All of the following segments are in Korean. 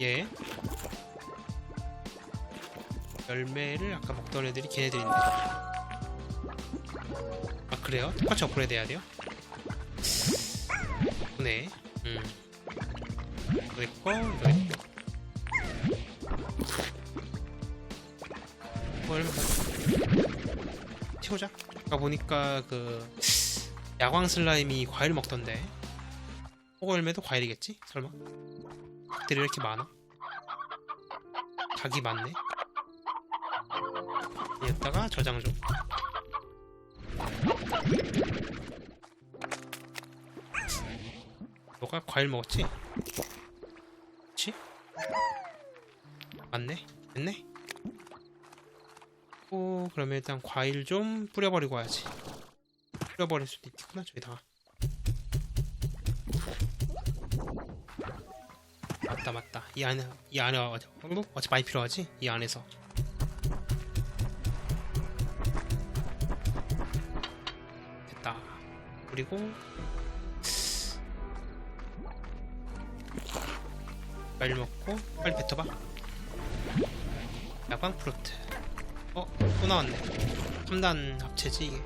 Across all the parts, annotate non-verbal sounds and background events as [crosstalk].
예. 열매를 아까 먹던 애들이 걔네들인데. 아 그래요? 똑같이 업그레이드 해야 돼요? 네. 음. 있고 이거. 뭐 얼마 튀우자. 아까 보니까 그 야광 슬라임이 과일 먹던데. 열매도 과일이겠지? 설마? 각들이 이렇게 많아? 각이 많네. 여기다가 저장 좀. 너가 과일 먹었지? 그치? 맞네? 됐네? 오, 그러면 일단 과일 좀 뿌려버리고 와야지. 뿌려버릴 수도 있겠구나, 저기다가. 맞다, 맞다. 이 안에, 이 안에 어디, 어차피 많이 필요하지? 이 안에서. 됐다. 그리고 빨리 먹고 빨리 뱉어봐. 야광 프로트. 어, 또 나왔네. 3단 합체지 이게.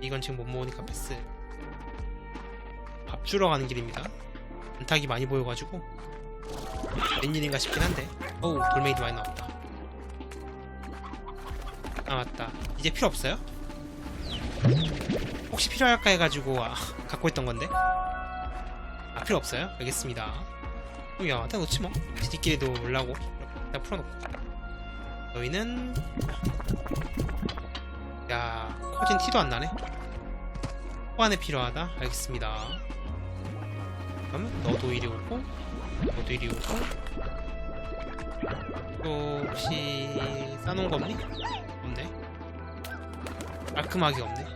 이건 지금 못 먹으니까 패스. 밥 주러 가는 길입니다. 안탁이 많이 보여가지고 웬일인가 싶긴 한데. 어우 돌멩이도 많이 나왔다. 아 맞다. 이제 필요 없어요? 혹시 필요할까 해가지고 아, 갖고 있던 건데. 아 필요 없어요? 알겠습니다. 그럼 야, 다 놓지 뭐. 지들끼리도 올라고 일단 풀어놓고. 너희는 야 커진 티도 안 나네. 호환에 필요하다. 알겠습니다. 그러면 너도 이리 오고, 너도 이리 오고. 또 혹시 싸놓은 거 없니? 없네. 깔끔하게 없네.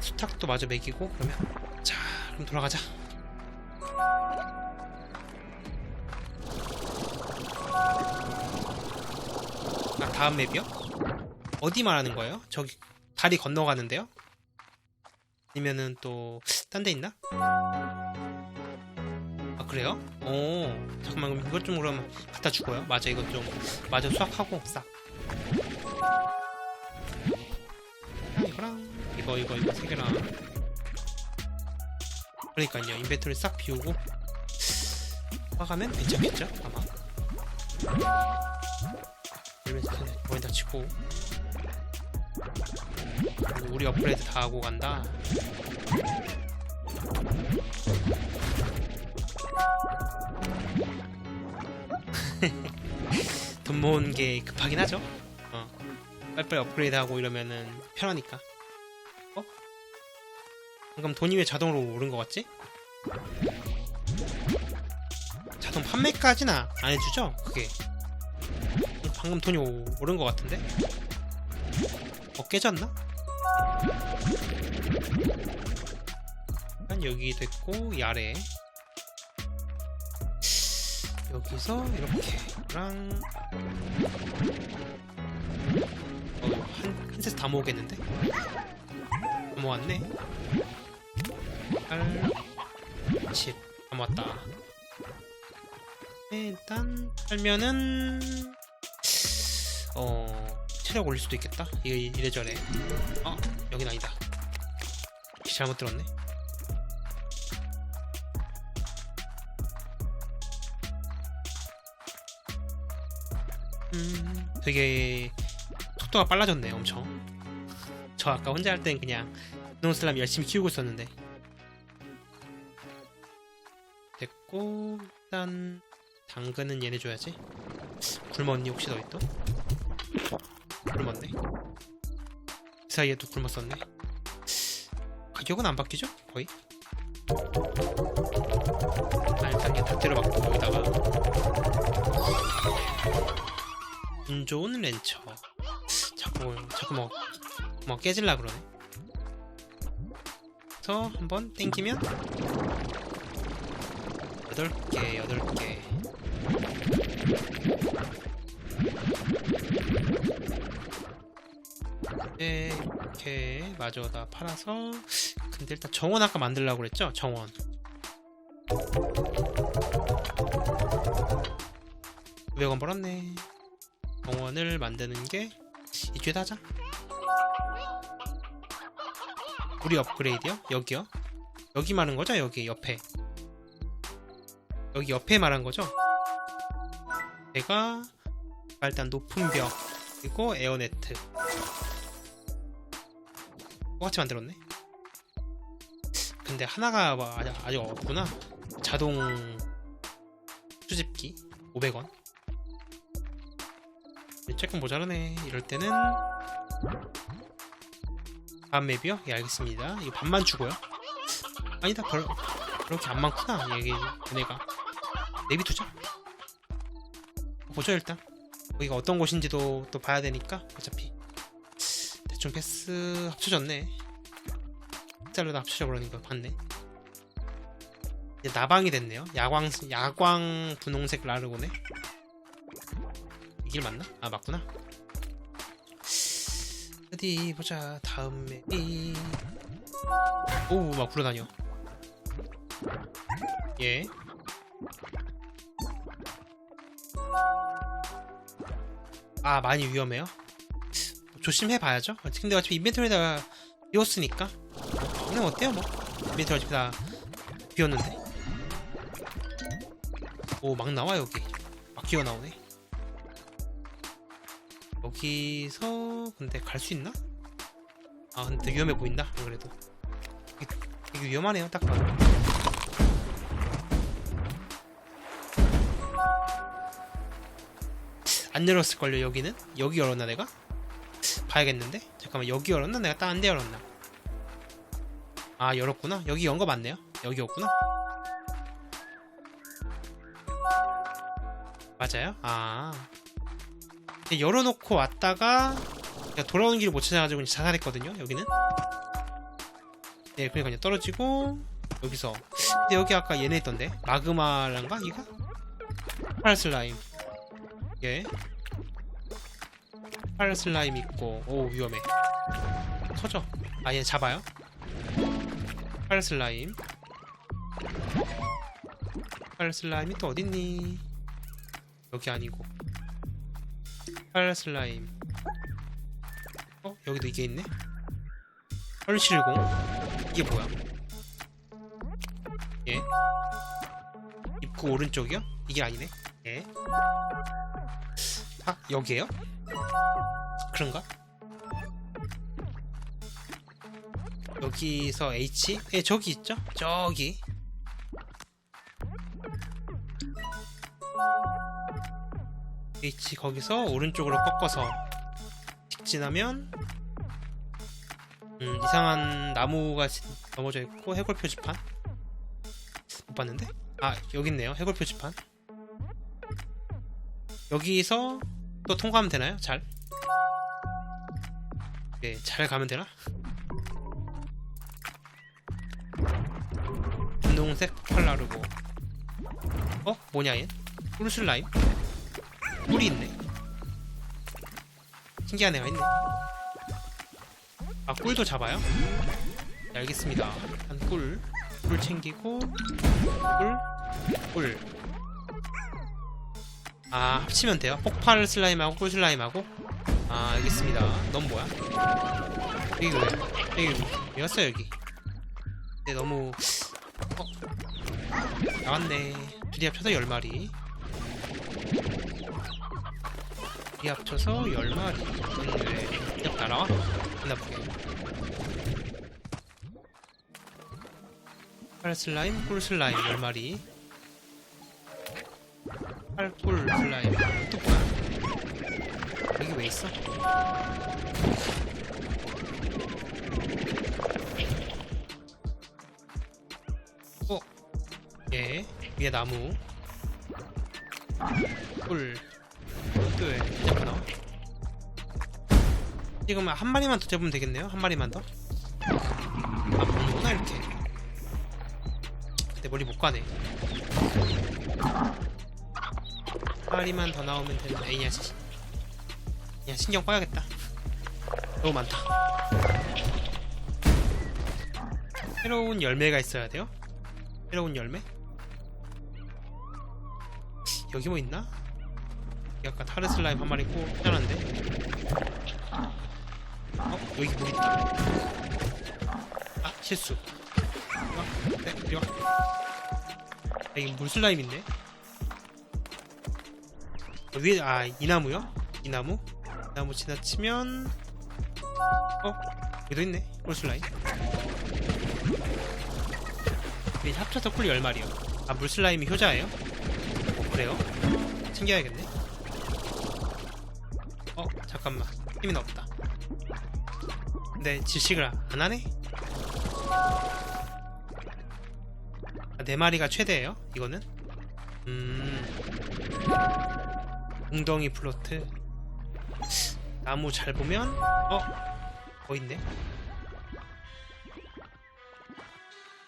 수탉도 마저 먹이고 그러면 자 그럼 돌아가자. 아 다음 맵이요? 어디 말하는 거예요? 저기 다리 건너가는데요? 아니면은 또 딴 데 있나? 아 그래요? 오 잠깐만 그럼 이것 좀 그럼 갖다 주고요. 맞아 이것 좀 마저 수확하고 싹. 아, 이거랑 이거 이거 이거 세 개랑. 그러니까요 인벤토리 싹 비우고 화가면 괜찮겠죠 아마. 인벤토리 거의 다 치고. 우리 업그레이드 다 하고 간다. [laughs] 돈 모은 게 급하긴 하죠. 어. 빨리빨리 업그레이드 하고 이러면은 편하니까. 어? 방금 돈이 왜 자동으로 오른 것 같지? 자동 판매까지는 안 해주죠? 그게. 방금 돈이 오, 오른 것 같은데? 어, 깨졌나? 여기 됐고, 이 아래. 여기서 이렇게 랑 어, 한, 한 세트 다 모으겠는데? 다 모았네 8 10다 모았다 네, 일단 팔면은 어 체력 올릴 수도 있겠다 이, 이래저래 어 여긴 아니다 잘못 들었네 음, 되게 속도가 빨라졌네, 엄청. 저 아까 혼자 할 땐 그냥 노슬람 열심히 키우고 있었는데. 됐고, 일단 당근은 얘네 줘야지. 굶었니 혹시 너희 또? 사이에 또 굶었었네. 가격은 안 바뀌죠? 거의? 아, 일단 얘다 때려박고 여기다가 운 좋은 렌처. 자꾸 자꾸 뭐, 뭐 깨질라 그러네. 그래서 한번 땡기면 여덟 개, 여덟 개. 네, 이렇게 마저 다 팔아서 근데 일단 정원 아까 만들려고 그랬죠? 정원 900원 벌었네 정원을 만드는 게 이쪽에다 하자 우리 업그레이드요? 여기요? 여기 말한 거죠? 여기 옆에 여기 옆에 말한 거죠? 제가 일단 높은 벽 그리고 에어네트 똑같이 만들었네. 근데 하나가 뭐 아직, 아직 없구나. 자동 수집기 500원. 조금 모자라네. 이럴 때는 반 맵이요? 예 알겠습니다. 이거 반만 주고요? 아니다 별, 그렇게 안 많구나 얘기 얘네가. 맵이 두자 보죠 일단. 여기가 어떤 곳인지도 또 봐야 되니까 어차피 대충 패스 합쳐졌네. 짤로 다 합쳐져 버리니까 봤네. 이제 나방이 됐네요. 야광 야광 분홍색 라르고네. 이 길 맞나? 아 맞구나. 어디 보자 다음 맵이 오막 굴러다녀. 예. 아 많이 위험해요? 조심해 봐야죠. 근데 어차피 인벤토리에다가 비웠으니까. 그냥 어때요 뭐? 인벤토리 어차피 다 비웠는데? 오 막 나와 여기. 막 기어 나오네. 여기서 근데 갈 수 있나? 아 근데 되게 위험해 보인다 안 그래도. 되게, 되게 위험하네요 딱 봐도. 안 열었을걸요 여기는? 여기 열었나 내가? 봐야겠는데? 잠깐만 여기 열었나? 내가 딴 데 열었나? 아 열었구나 여기 연 거 맞네요 여기였구나 맞아요? 아 열어놓고 왔다가 돌아오는 길을 못 찾아가지고 자살했거든요 여기는 네 그러니까 떨어지고 여기서 근데 여기 아까 얘네 있던데 마그마란가 이거? 파란 슬라임 예 파란 슬라임 있고 오 위험해. 터져. 아얘 잡아요? 파란 슬라임. 파란 슬라임이 또 어딨니? 여기 아니고. 파란 슬라임. 어? 여기도 이게 있네? 헐실공? 이게 뭐야? 예. 입구 오른쪽이요? 이게 아니네? 예. 아, 여기에요? 그런가? 여기서 H? 예, 저기 있죠? 저기. H 거기서 오른쪽으로 꺾어서 직진하면 음, 이상한 나무가 지- 넘어져 있고 해골 표지판 못 봤는데? 아 여기 있네요 해골 표지판 여기서 또 통과하면 되나요? 잘? 네, 잘 가면 되나? 분홍색 펄나르고 어? 뭐냐 얘? 꿀슬라임? 꿀이 있네 신기한 애가 있네 아 꿀도 잡아요? 네, 알겠습니다 일단 꿀, 꿀 챙기고 꿀, 꿀 아 합치면 돼요? 폭발 슬라임하고 꿀 슬라임하고 아 알겠습니다 넌 뭐야? 여기 왜? 여기 왜 왔어 여기 근데 너무 어? 나왔네 둘이 합쳐서 10마리 둘이 합쳐서 10마리 넌왜 그냥 날아와? 나쁘게 팔 슬라임, 꿀 슬라임 10마리 팔 꿀 슬라임. 또 뭐야? 여기 왜 있어? 어? 예. 위에 나무. 꿀. 또왜 자꾸 나와? 지금 한 마리만 더 잡으면 되겠네요. 한 마리만 더. 아, 먹는구나 이렇게. 근데 머리 못 가네. 한 마리만 더 나오면 되는 에이 야 씨. 그냥 신경 꺼야겠다 너무 많다. 새로운 열매가 있어야 돼요. 새로운 열매? 여기 뭐 있나? 여기 아까 타르 슬라임 한 마리 꼭 해놨는데. 어? 여기 물 있다. 아 실수. 이리 와. 네, 이리 와. 여기 물 슬라임 있네. 어, 위에 아 이 나무요? 이 나무? 이 나무 지나치면 어? 여기도 있네 물 슬라임. 이 합쳐서 꿀 10마리요. 아 물 슬라임이 효자예요? 어, 그래요? 챙겨야겠네. 어 잠깐만 힘이 없다. 근데 질식을 안 하네? 아, 네 마리가 최대예요? 이거는? 음. 웅덩이 플로트. 나무 잘 보면 어? 뭐 있네?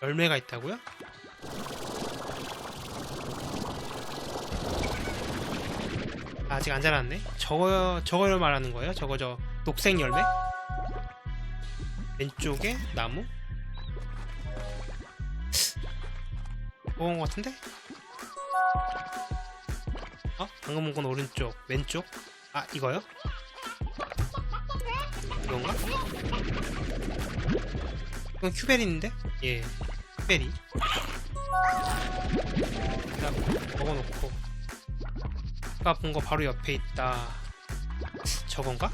열매가 있다고요? 아직 안 자랐네. 저거 저걸 말하는 거예요? 저거 저 녹색 열매? 왼쪽에 나무? 먹은 것 같은데? 어? 방금 본 건 오른쪽, 왼쪽? 아, 이거요? 이건가? 이건 큐베리인데? 예, 큐베리. 자, 먹어놓고. 아까 본 거 바로 옆에 있다. 저건가?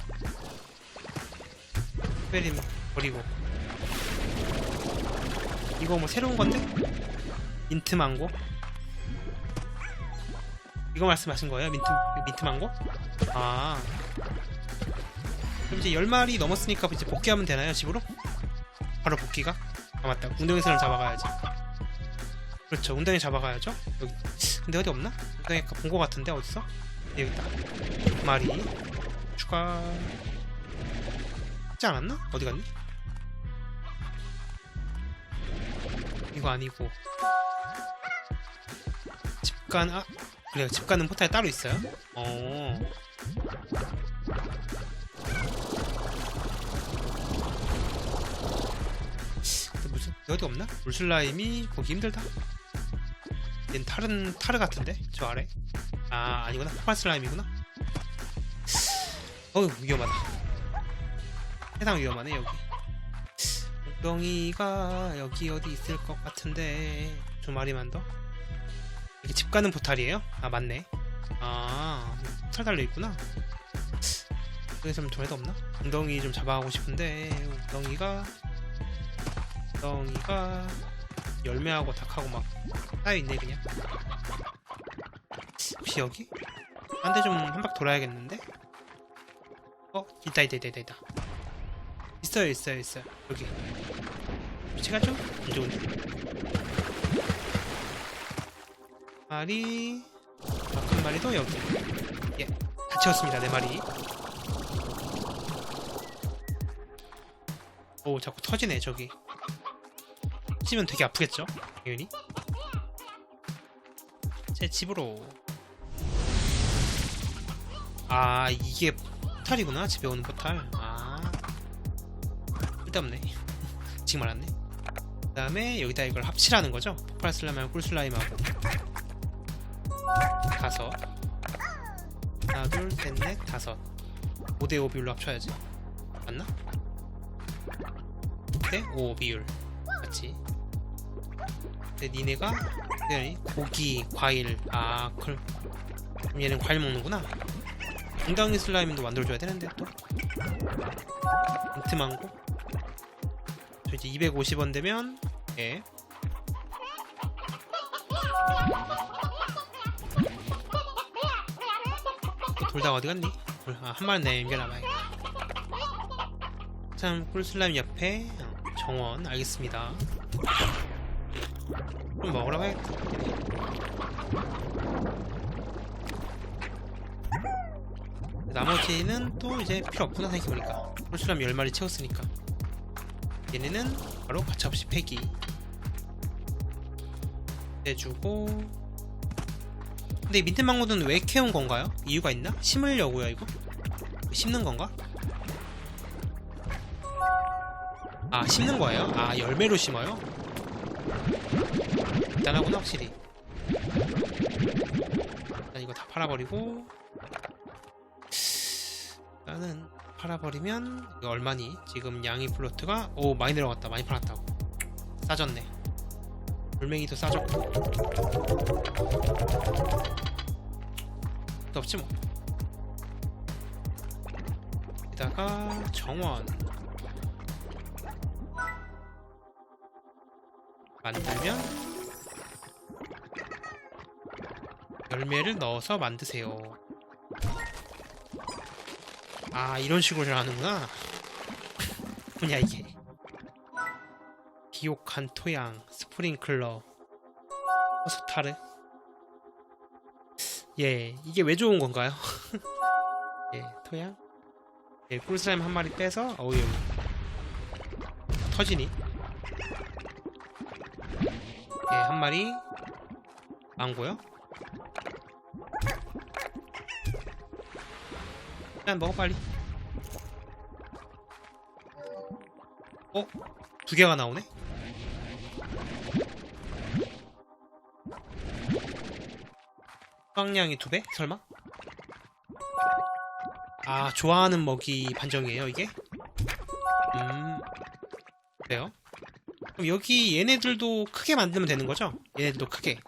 큐베리 버리고. 이거 뭐 새로운 건데? 민트 망고? 이거 말씀하신 거예요? 민트 민트 망고? 아. 그럼 이제 10마리 넘었으니까 이제 복귀하면 되나요, 집으로? 바로 복귀가? 아 맞다. 웅덩이 사람 잡아가야지. 그렇죠. 웅덩이 잡아가야죠. 여기. 근데 어디 없나? 웅덩이 아까 본거 같은데 어딨어? 여기 있다. 두 마리 추가. 하지 않았나? 어디 갔니? 이거 아니고 집간 아 그래요. 집 가는 포탈 따로 있어요? 어. 무슨 어디 없나? 물슬라임이 보기 힘들다? 얜 타른 타르 같은데? 저 아래? 아 아니구나. 폭발 슬라임이구나. 어우 위험하다. 세상 위험하네 여기. 엉덩이가 여기 어디 있을 것 같은데? 두 마리만 더 이게 집 가는 포탈이에요? 아 맞네 아 포탈 달려있구나 여기 좀 저래도 없나? 엉덩이 좀 잡아가고 싶은데 엉덩이가 엉덩이가 열매하고 닭하고 막 쌓여있네 그냥 혹시 여기? 한 대 좀한박 돌아야겠는데? 어? 있다 있다 있다 있다 있어요 있어요 있어요 여기 위치가 좀안 좋은데 마리. 한 마리도 여기. 예 다 채웠습니다 네 마리. 오 자꾸 터지네 저기. 터지면 되게 아프겠죠 당연히 제 집으로. 아 이게 포탈이구나 집에 오는 포탈. 아. 쓸데없네. [laughs] 지금 알았네. 그 다음에 여기다 이걸 합치라는 거죠? 폭발 슬라임하고 꿀 슬라임하고 다섯. 하나 둘셋넷 다섯. 5대5 비율로 합쳐야지. 맞나? 네5 비율. 맞지? 근데 니네가 네, 고기 과일 아 그럼 얘는 과일 먹는구나. 엉덩이 슬라임도 만들어줘야 되는데 또. 민트 망고. 저 이제 250원 되면 예 돌다가 어디 갔니? 돌- 아, 한 마리 남겨놔봐야겠다 참 꿀슬라임 옆에 어, 정원. 알겠습니다. 좀 먹으러 가야겠다 나머지는 또 이제 필요 없구나 생각해보니까. 꿀슬라임 10마리 채웠으니까. 얘네는 바로 가차없이 폐기. 해주고 근데 이 민트 망고는 왜 캐온 건가요? 이유가 있나? 심으려고요 이거? 심는 건가? 아 심는 거예요? 아 열매로 심어요? 대단하구나 확실히 일단 이거 다 팔아버리고 일단은 팔아버리면 이거 얼마니? 지금 양이 플로트가 오 많이 내려갔다 많이 팔았다고 싸졌네 돌멩이도 싸졌고. 또 없지 뭐. 여기다가 정원. 만들면 열매를 넣어서 만드세요. 아 이런 식으로 하는구나. [laughs] 뭐냐 이게 비옥한 토양 스프링클러. 호스타르 예 이게 왜 좋은 건가요? [laughs] 예 토양? 예 꿀슬라임 한 마리 빼서 어우 여기. 터지니? 예 한 마리. 망고요? 그냥 먹어 빨리. 어? 두 개가 나오네? 수확량이 두 배? 설마? 아 좋아하는 먹이 판정이에요 이게? 음 그래요? 그럼 여기 얘네들도 크게 만들면 되는 거죠? 얘네들도 크게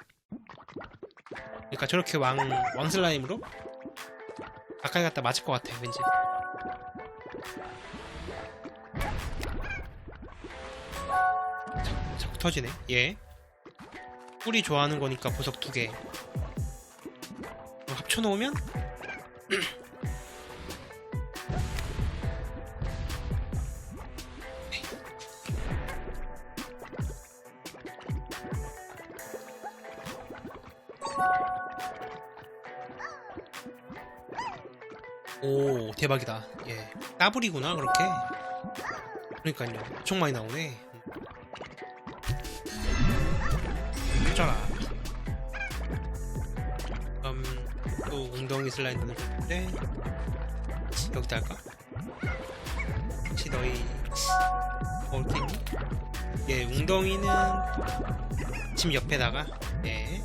그러니까 저렇게 왕 왕 슬라임으로 가까이 갔다 맞을 것 같아 왠지 자, 자꾸 터지네 얘 꿀이 좋아하는 거니까 보석 두 개. 합쳐놓으면? 오 대박이다. 예. 따블이구나 그렇게. 그러니까요. 엄청 많이 나오네 터져라 음, 또 웅덩이 슬라이드는 좋은데 여기다 할까? 혹시 너희 먹을 게 있니? 예 웅덩이는 집 옆에다가 예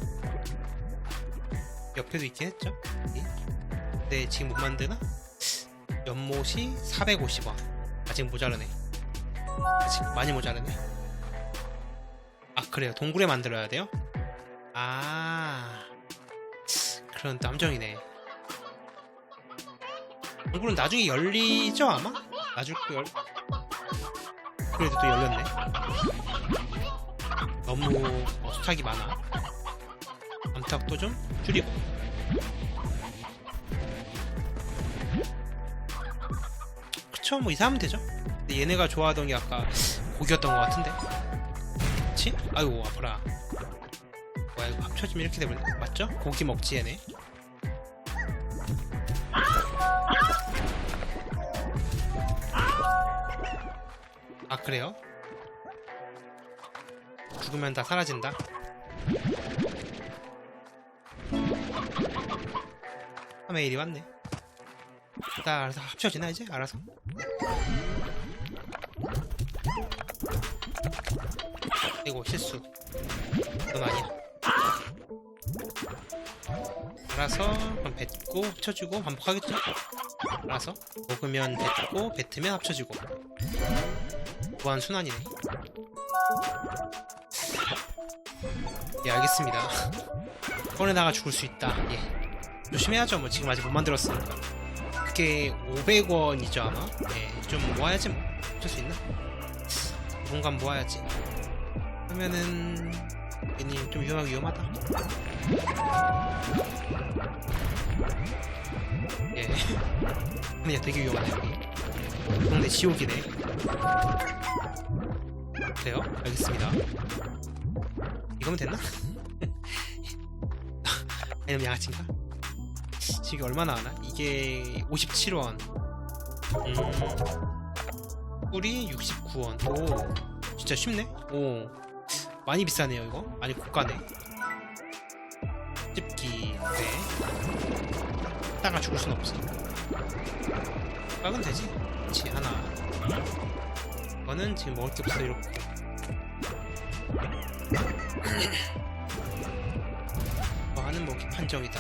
옆에도 있긴 했죠. 근데 지금 못 만드나? 연못이 450원 아직 모자르네 아직 많이 모자르네 아 그래요 동굴에 만들어야 돼요? 아 그런 또 함정이네. 동굴은 나중에 열리죠 아마? 나중에 또 열... 그래도 또 열렸네. 너무 어, 수탉이 많아. 암탉도 좀 줄이고. 그쵸 뭐 이사하면 되죠. 근데 얘네가 좋아하던 게 아까 고기였던 것 같은데. 그치? 아이고 아파라 합쳐지면 이렇게 되버려 맞죠? 고기 먹지 얘네 아 그래요? 죽으면 다 사라진다 하면 일이 왔네 다 알아서 합쳐지나 이제? 알아서 이거 실수 그건 아니야 알아서 그럼 뱉고 합쳐주고 반복하겠죠? 알아서 먹으면 뱉고 뱉으면 합쳐지고. 무한 순환이네. 예 알겠습니다. [laughs] 꺼내다가 죽을 수 있다. 예. 조심해야죠. 뭐 지금 아직 못 만들었으니까. 그게 500원이죠 아마? 예, 좀 모아야지 뭐. 어쩔 수 있나? 뭔가 모아야지. 그러면은 괜히 좀 위험하기 위험하다 예 [laughs] 근데 되게 위험하네 여기 동네 지옥이네 그래요? 알겠습니다 이거면 됐나? [laughs] 아니면 양아치인가? 지금 얼마나 하나? 이게 57원 음, 꿀이 69원 오 진짜 쉽네? 오 많이 비싸네요 이거. 많이 고가네. 집기 네. 따가 죽을 순 없어. 깎은 되지? 그치 하나. 이거는 지금 먹을 게 없어 이렇게. 이거는 뭐 판정이다.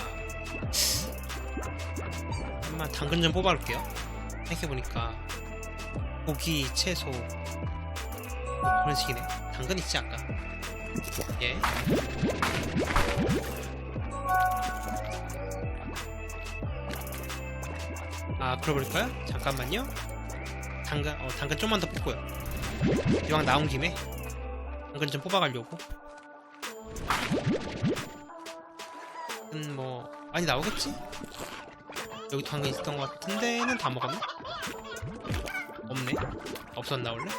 한번 당근 좀 뽑아볼게요. 생각해보니까 고기, 채소 그런 식이네. 당근 있지 아까 예 아, 그러볼까요? 잠깐만요. 당근, 어, 당근 좀만 더 뽑고요. 이왕 나온 김에 당근 좀 뽑아가려고. 음, 뭐 많이 나오겠지? 여기 당근 있었던 것 같은데는 다 먹었나? 없네. 없었나 원래?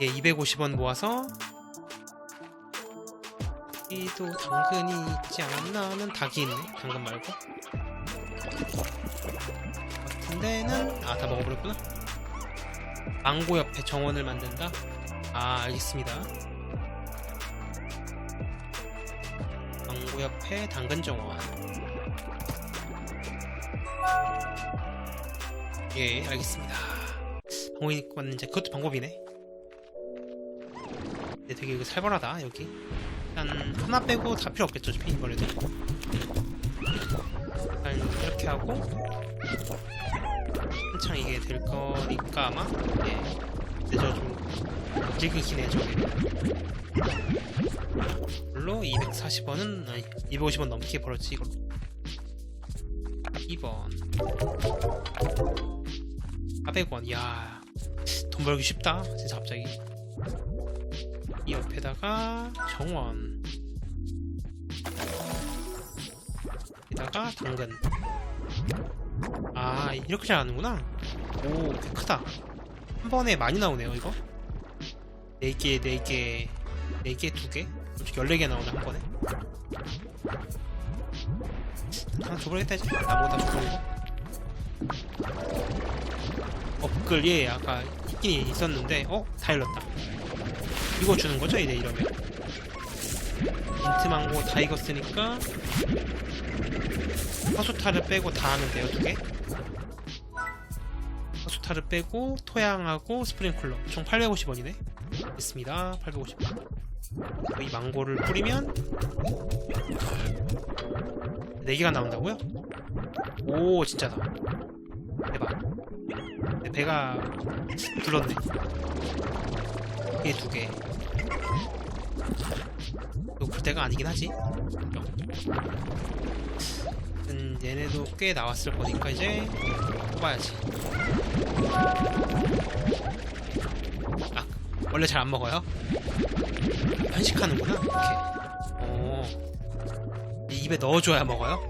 예, 250원 모아서. 여기도 당근이 있지 않았나는 닭이 있네. 당근 말고. 같은 데는 아 다 먹어버렸구나. 망고 옆에 정원을 만든다? 아 알겠습니다. 망고 옆에 당근 정원. 예 알겠습니다. 맞는 이제 그것도 방법이네 근데 되게 이거 살벌하다 여기. 일단 하나 빼고 다 필요 없겠죠 어차피 이번에도? 일단 이렇게 하고. 한창 이게 될 거니까 아마 예 근데 저좀 길긴 기네 저게. 물로 240원은 아니 250원 넘게 벌었지 이걸로 2번 400원 이야. 돈 벌기 쉽다 진짜 갑자기. 이 옆에다가 정원. 여기다가 당근. 아 이렇게 잘하는구나. 오꽤 크다. 한 번에 많이 나오네요 이거. 4개 4개 4개 2개? 14개 나오네 한 번에. 하나 줘버리겠다 이제 나보다 줘버리고 업글 예 아까 있긴 있었는데 어? 다 일렀다 이거 주는 거죠 이제 이러면 인트 망고 다 익었으니까 허수타를 빼고 다 하면 돼요 두 개. 허수타를 빼고 토양하고 스프링클러 총 850원이네. 됐습니다. 850원. 이 망고를 뿌리면 4개가 나온다고요? 오 진짜다. 대박. 내 배가 불렀네. 이게 두 개. 이거 불대가 아니긴 하지. 음, 얘네도 꽤 나왔을 거니까 이제 뽑아야지. 아, 원래 잘 안 먹어요? 편식하는구나. 이렇게. 어. 이 입에 넣어줘야 먹어요?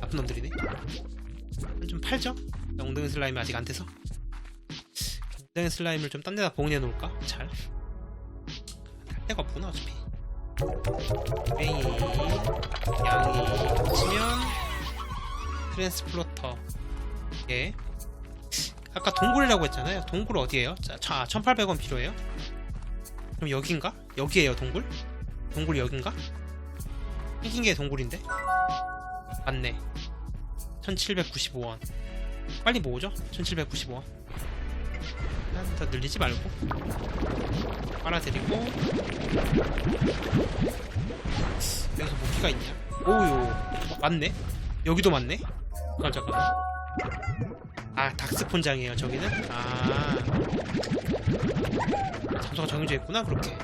나쁜 놈들이네. 좀 팔죠? 엉덩이 슬라임이 아직 안 돼서. 엉덩이 슬라임을 좀 딴 데다 봉인해 놓을까? 잘. 할 데가 없구나, 어차피. 뺑이 양이 합치면 트랜스플로터 예 아까 동굴이라고 했잖아요 동굴 어디에요? 자, 자 1800원 필요해요? 그럼 여긴가? 여기에요 동굴? 동굴 여긴가? 생긴 게 동굴인데? 맞네 1795원 빨리 모으죠? 1795원 더 늘리지 말고 빨아드리고 여기서 뭐 피가 있냐? 오요 어, 맞네? 여기도 맞네? 깜짝아 아 닥스폰장이에요 저기는? 아 장소가 정해져 있구나 그렇게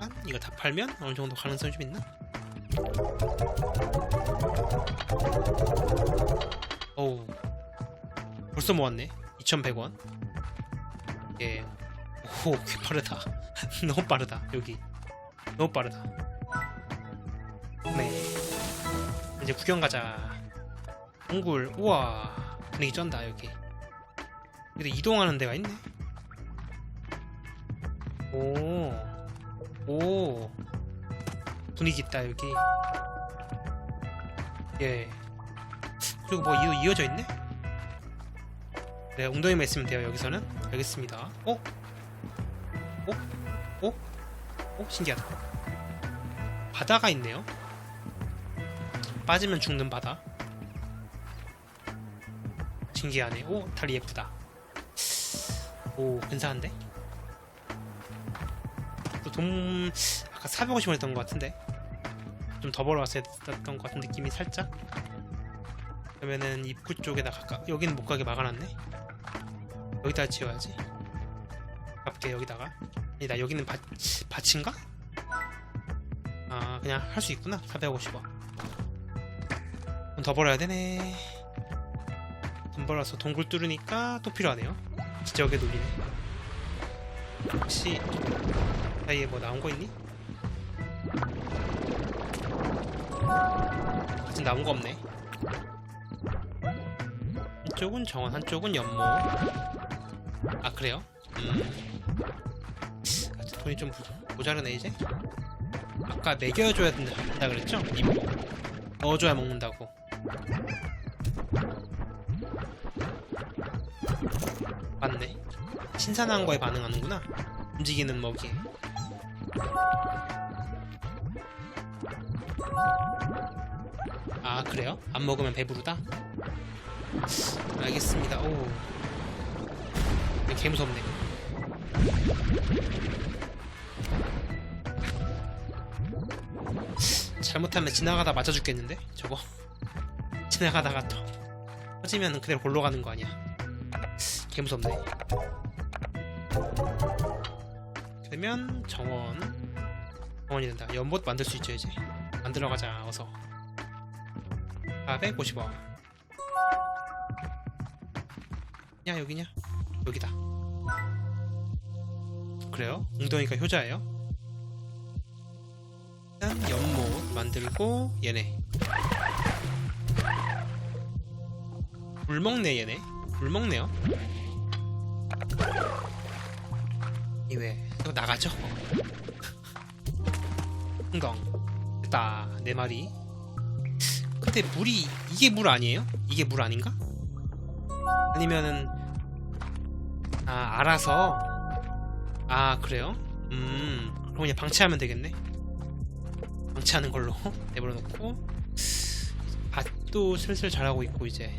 아, 이거 다 팔면 어느 정도 가능성이 좀 있나? 어우 벌써 모았네 2100원 예. 오, 꽤 빠르다. [laughs] 너무 빠르다, 여기. 너무 빠르다. 네. 이제 구경 가자. 동굴, 우와. 분위기 쩐다, 여기. 여기도 이동하는 데가 있네. 오. 오. 분위기 있다, 여기. 예. 그리고 뭐 이어, 이어져 있네? 네, 엉덩이만 있으면 돼요, 여기서는. 알겠습니다. 어? 어? 어? 어? 신기하다. 바다가 있네요. 빠지면 죽는 바다. 신기하네. 오, 달리 예쁘다. 오, 근사한데? 또 돈, 아까 450원 했던 것 같은데? 좀 더 벌어왔어야 됐던 것 같은 느낌이 살짝? 그러면은 입구 쪽에다 가까, 여기는 못 가게 막아놨네? 여기다 지어야지. 가볍게 여기다가. 아니다, 여기는 밭, 밭인가? 아, 그냥 할 수 있구나. 450원. 돈더 벌어야 되네. 돈 벌어서 동굴 뚫으니까 또 필요하네요. 진짜 여기 놀리네. 혹시 사이에 뭐 나온 거 있니? 아직 나온 거 없네. 한쪽은 정원, 한쪽은 연못. 아 그래요? 음. 돈이 좀 부- 모자르네 이제. 아까 먹여줘야 된다, 그랬죠? 이모. 넣어줘야 먹는다고. 맞네. 신선한 거에 반응하는구나. 움직이는 먹이에. 아 그래요? 안 먹으면 배부르다? 알겠습니다. 오. 개 무섭네. 잘못하면 지나가다 맞아 죽겠는데? 저거. [laughs] 지나가다가 터. 터지면 그대로 골로 가는 거 아니야. 개 무섭네. 그러면 정원. 정원이 된다. 연못 만들 수 있죠, 이제. 만들어 가자, 어서. 450원. 야, 여기냐? 여기다. 그래요? 웅덩이가 효자예요? 일단 연못 만들고 얘네 물 먹네 얘네 물 먹네요 이왜 이거 나가죠 [laughs] 흥덩 됐다 네 마리 근데 물이 이게 물 아니에요? 이게 물 아닌가? 아니면은 아 알아서 아 그래요? 음 그럼 그냥 방치하면 되겠네. 방치하는 걸로 [laughs] 내버려 놓고 밭도 슬슬 자라고 있고 이제.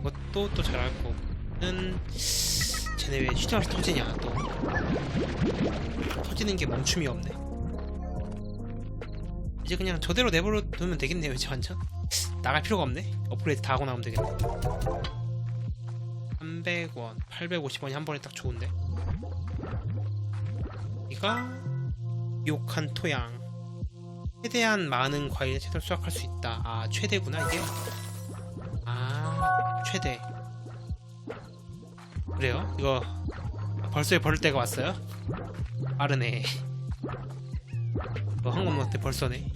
이것도 또 자랄 거는 쟤네 왜 휴대하면서 터지냐 또. 터지는 게 멈춤이 없네. 이제 그냥 저대로 내버려 두면 되겠네요 이제 완전. 나갈 필요가 없네. 업그레이드 다 하고 나오면 되겠네. 300원 850원이 한 번에 딱 좋은데 이가 욕한 토양 최대한 많은 과일을 최대로 수확할 수 있다. 아 최대구나 이게. 아 최대. 그래요? 이거 벌써 버릴 때가 왔어요? 빠르네. 이거 한건 못해 벌써네.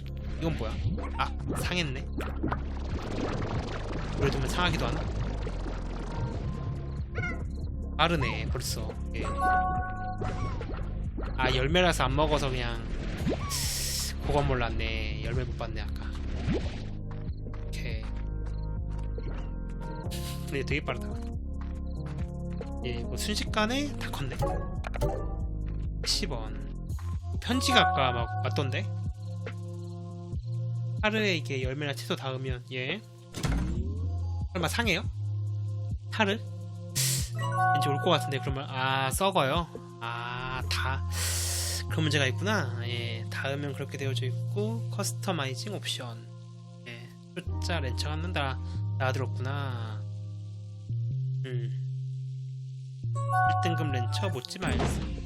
이건 뭐야? 아 상했네. 오래 두면 상하기도 하나? 빠르네 벌써. 예. 아 열매라서 안 먹어서 그냥 그건 몰랐네. 열매 못 봤네 아까. 오케이. 근데 되게 빠르다. 예, 뭐 순식간에 다 컸네. 10원. 편지가 아까 막 왔던데? 하루에 이게 열매나 채소 닿으면 예. 설마 상해요? 하루? 왠지 올 것 같은데 그러면. 아 썩어요? 아 다 그런 문제가 있구나. 예, 닿으면 그렇게 되어져 있고 커스터마이징 옵션. 예, 숫자 렌처가 는다 나들었구나. 음. 1등급 렌처 못지 말지.